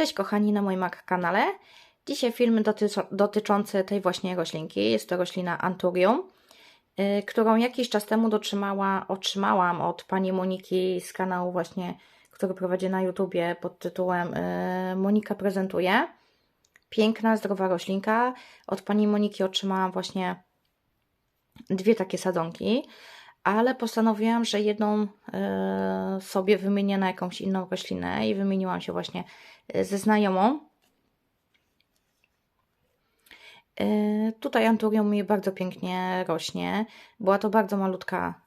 Cześć kochani na moim kanale. Dzisiaj film dotyczy, dotyczący tej właśnie roślinki. Jest to roślina Anturium, yy, którą jakiś czas temu dotrzymała, otrzymałam od pani Moniki z kanału właśnie, który prowadzi na YouTubie pod tytułem yy, Monika prezentuje. Piękna, zdrowa roślinka. Od pani Moniki otrzymałam właśnie dwie takie sadzonki ale postanowiłam, że jedną y, sobie wymienię na jakąś inną roślinę i wymieniłam się właśnie e, ze znajomą. Y, tutaj anturium mi bardzo pięknie rośnie. Była to bardzo malutka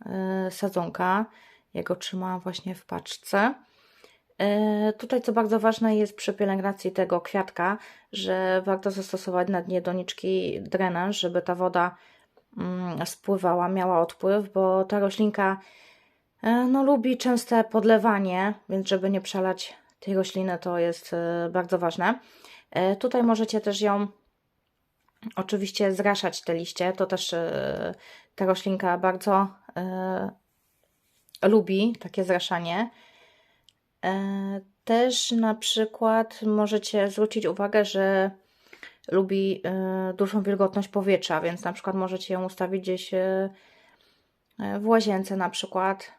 sadzonka. Ja go trzymałam właśnie w paczce. Tutaj co bardzo ważne jest przy pielęgnacji tego kwiatka, że warto zastosować na dnie doniczki drenaż, żeby ta woda spływała, miała odpływ, bo ta roślinka e, no, lubi częste podlewanie, więc żeby nie przelać tej rośliny, to jest e, bardzo ważne. E, tutaj możecie też ją oczywiście zraszać te liście, to też ta roślinka bardzo lubi takie zraszanie. Też na przykład możecie zwrócić uwagę, że lubi e, dużą wilgotność powietrza, więc na przykład możecie ją ustawić gdzieś e, e, w łazience na przykład.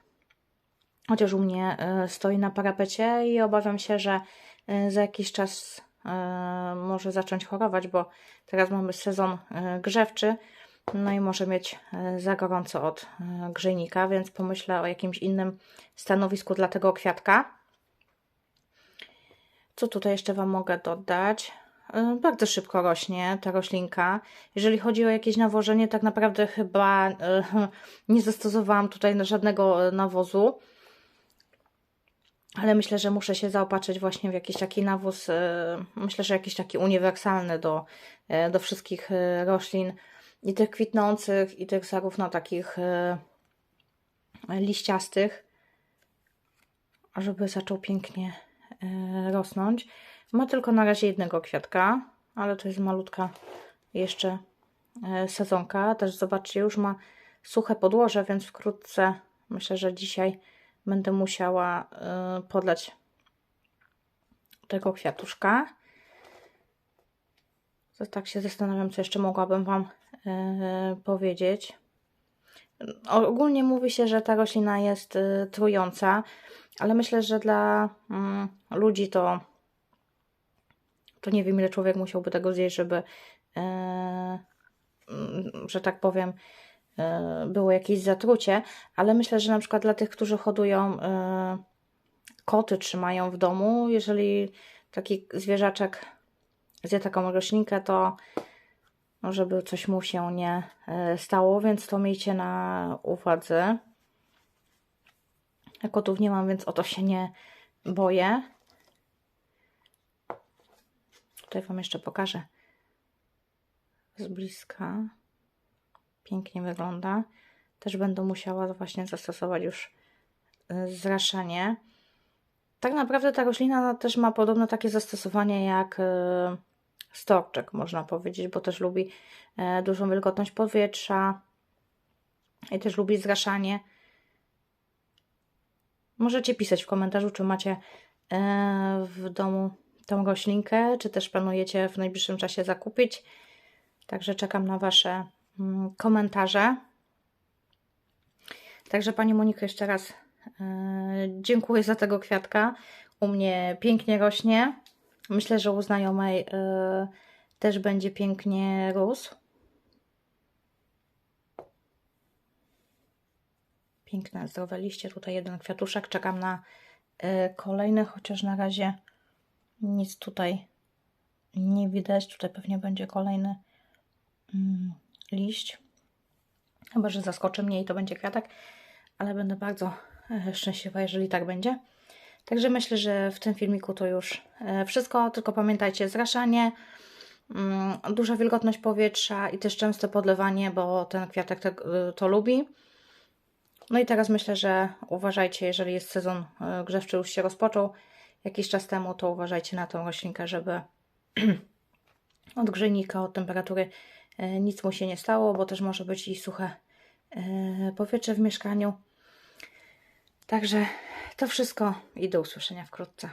Chociaż u mnie stoi na parapecie i obawiam się, że za jakiś czas może zacząć chorować, bo teraz mamy sezon grzewczy, no i może mieć za gorąco od grzejnika, więc pomyślę o jakimś innym stanowisku dla tego kwiatka. Co tutaj jeszcze Wam mogę dodać? E, bardzo szybko rośnie ta roślinka. Jeżeli chodzi o jakieś nawożenie, tak naprawdę chyba e, nie zastosowałam tutaj żadnego nawozu. Ale myślę, że muszę się zaopatrzyć właśnie w jakiś taki nawóz, myślę, że jakiś taki uniwersalny do, do wszystkich roślin i tych kwitnących, i tych zarówno takich liściastych, żeby zaczął pięknie rosnąć. Ma tylko na razie jednego kwiatka, ale to jest malutka jeszcze e, sezonka. Też zobaczcie, już ma suche podłoże, więc wkrótce myślę, że dzisiaj będę musiała e, podlać tego kwiatuszka. To tak się zastanawiam, co jeszcze mogłabym Wam e, powiedzieć. Ogólnie mówi się, że ta roślina jest trująca, ale myślę, że dla mm, ludzi to to nie wiem, ile człowiek musiałby tego zjeść, żeby, e, mm, że tak powiem, e, było jakieś zatrucie, ale myślę, że na przykład dla tych, którzy hodują e, koty, trzymają w domu, jeżeli taki zwierzaczek zje taką roślinkę, to żeby coś mu się nie stało, więc to miejcie na uwadze. Ja kotów nie mam, więc o to się nie boję. Tutaj Wam jeszcze pokażę z bliska. Pięknie wygląda. Też będę musiała właśnie zastosować już y, zraszanie. Tak naprawdę ta roślina też ma podobno takie zastosowanie jak y, storczek, można powiedzieć, bo też lubi e, dużą wilgotność powietrza i też lubi zraszanie. Możecie pisać w komentarzu, czy macie e, w domu tą roślinkę, czy też planujecie w najbliższym czasie zakupić. Także czekam na Wasze mm, komentarze. Także Pani Moniko, jeszcze raz yy, dziękuję za tego kwiatka. U mnie pięknie rośnie. Myślę, że u znajomej yy, też będzie pięknie rósł. Piękne, zdrowe liście. Tutaj jeden kwiatuszek. Czekam na yy, kolejny, chociaż na razie nic tutaj nie widać. Tutaj pewnie będzie kolejny mm, liść. Chyba, że zaskoczy mnie i to będzie kwiatek, ale będę bardzo e, szczęśliwa, jeżeli tak będzie. Także myślę, że w tym filmiku to już e, wszystko. Tylko pamiętajcie, zraszanie, mm, duża wilgotność powietrza i też częste podlewanie, bo ten kwiatek e, to lubi. No i teraz myślę, że uważajcie, jeżeli jest sezon grzewczy już się rozpoczął, jakiś czas temu, to uważajcie na tą roślinkę, żeby od grzejnika, od temperatury e, nic mu się nie stało, bo też może być i suche e, powietrze w mieszkaniu. Także to wszystko i do usłyszenia wkrótce.